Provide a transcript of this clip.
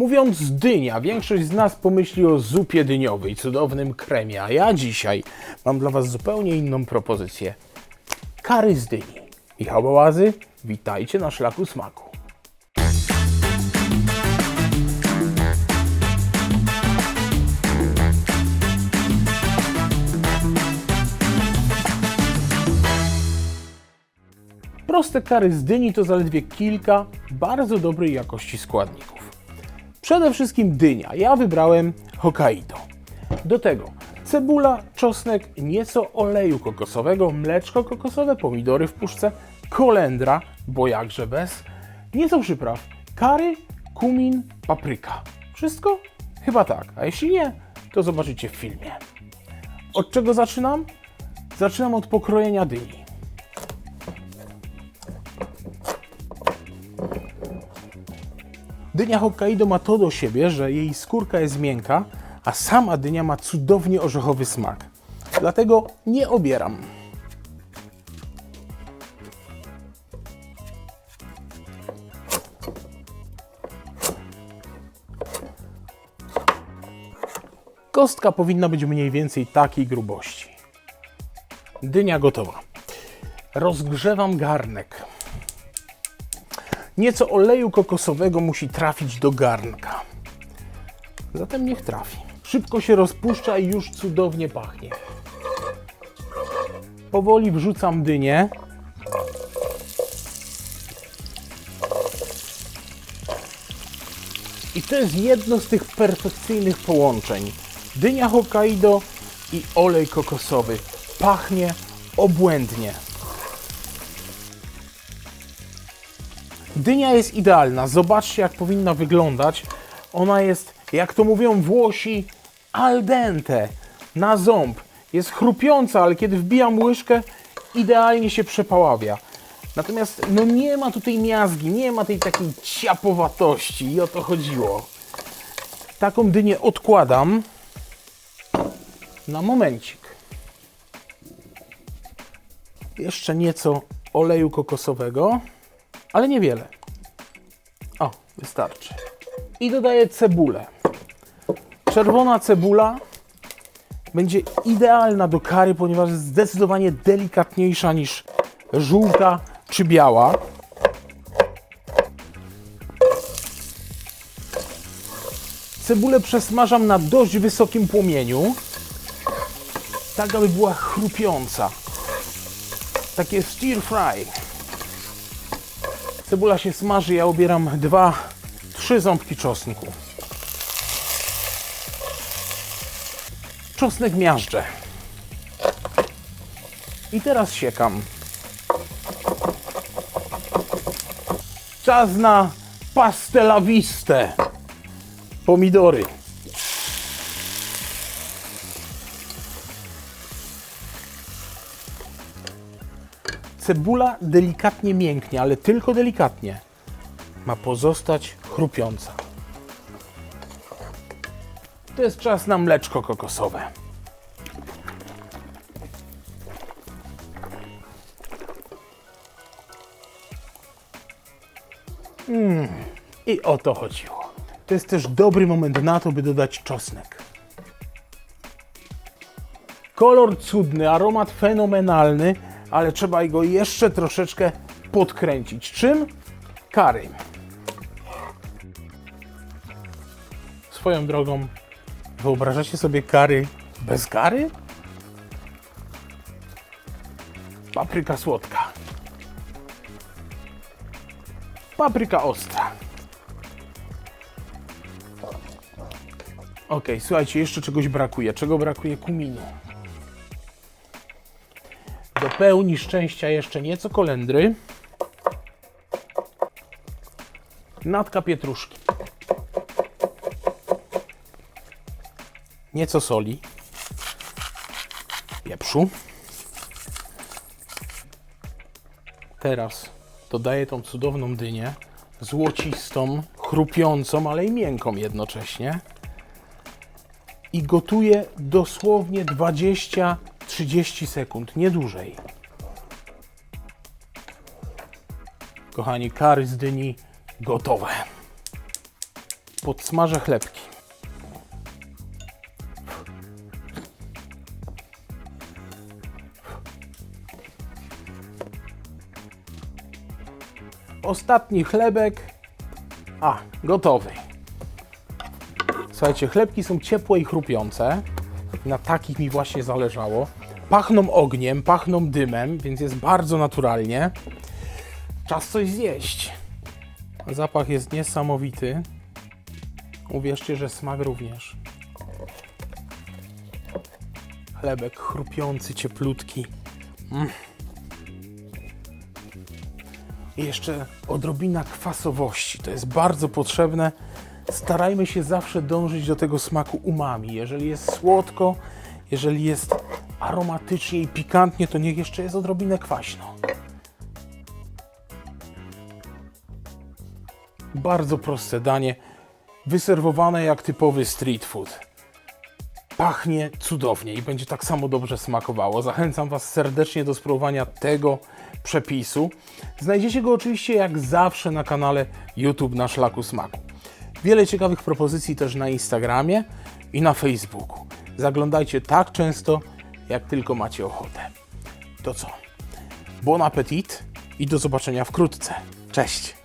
Mówiąc dynia, większość z nas pomyśli o zupie dyniowej, cudownym kremie, a ja dzisiaj mam dla Was zupełnie inną propozycję. Kary z dyni. Michał Bałazy, witajcie na szlaku smaku. Proste kary z dyni to zaledwie kilka bardzo dobrej jakości składników. Przede wszystkim dynia. Ja wybrałem Hokkaido. Do tego cebula, czosnek, nieco oleju kokosowego, mleczko kokosowe, pomidory w puszce, kolendra, bo jakże bez, nieco przypraw, kary, kumin, papryka. Wszystko? Chyba tak. A jeśli nie, to zobaczycie w filmie. Od czego zaczynam? Zaczynam od pokrojenia dyni. Dynia Hokkaido ma to do siebie, że jej skórka jest miękka, a sama dynia ma cudownie orzechowy smak. Dlatego nie obieram. Kostka powinna być mniej więcej takiej grubości. Dynia gotowa. Rozgrzewam garnek. Nieco oleju kokosowego musi trafić do garnka. Zatem niech trafi. Szybko się rozpuszcza i już cudownie pachnie. Powoli wrzucam dynię. I to jest jedno z tych perfekcyjnych połączeń. Dynia Hokkaido i olej kokosowy. Pachnie obłędnie. Dynia jest idealna. Zobaczcie, jak powinna wyglądać. Ona jest, jak to mówią Włosi, al dente, na ząb. Jest chrupiąca, ale kiedy wbijam łyżkę, idealnie się przepaławia. Natomiast no nie ma tutaj miazgi, nie ma tej takiej ciapowatości i o to chodziło. Taką dynię odkładam na momencik. Jeszcze nieco oleju kokosowego ale niewiele. O, wystarczy. I dodaję cebulę. Czerwona cebula będzie idealna do kary, ponieważ jest zdecydowanie delikatniejsza niż żółta czy biała. Cebulę przesmażam na dość wysokim płomieniu, tak aby była chrupiąca. Takie stir fry. Cebula się smaży, ja ubieram dwa, trzy ząbki czosnku. Czosnek miażdżę. I teraz siekam. Czas na pastelawiste. Pomidory. Cebula delikatnie mięknie, ale tylko delikatnie. Ma pozostać chrupiąca. To jest czas na mleczko kokosowe. Mm, I o to chodziło. To jest też dobry moment na to, by dodać czosnek. Kolor cudny, aromat fenomenalny, ale trzeba go jeszcze troszeczkę podkręcić. Czym? Kary. Swoją drogą, wyobrażacie sobie kary bez kary? Papryka słodka. Papryka ostra. Ok, słuchajcie, jeszcze czegoś brakuje. Czego brakuje? Kuminu. Do pełni szczęścia jeszcze nieco kolendry. Natka pietruszki. Nieco soli. Pieprzu. Teraz dodaję tą cudowną dynię. Złocistą, chrupiącą, ale i miękką jednocześnie. I gotuję dosłownie 20 30 sekund, nie dłużej. Kochani, kary z dyni gotowe. podsmażę chlebki. Ostatni chlebek. A, gotowy. Słuchajcie, chlebki są ciepłe i chrupiące. Na takich mi właśnie zależało. Pachną ogniem, pachną dymem, więc jest bardzo naturalnie. Czas coś zjeść. Zapach jest niesamowity. Uwierzcie, że smak również. Chlebek chrupiący, cieplutki. Mm. Jeszcze odrobina kwasowości. To jest bardzo potrzebne. Starajmy się zawsze dążyć do tego smaku umami. Jeżeli jest słodko, jeżeli jest aromatycznie i pikantnie, to niech jeszcze jest odrobinę kwaśno. Bardzo proste danie, wyserwowane jak typowy street food. Pachnie cudownie i będzie tak samo dobrze smakowało. Zachęcam Was serdecznie do spróbowania tego przepisu. Znajdziecie go oczywiście jak zawsze na kanale YouTube na Szlaku Smaku. Wiele ciekawych propozycji też na Instagramie i na Facebooku. Zaglądajcie tak często, jak tylko macie ochotę. To co? Bon appetit i do zobaczenia wkrótce. Cześć!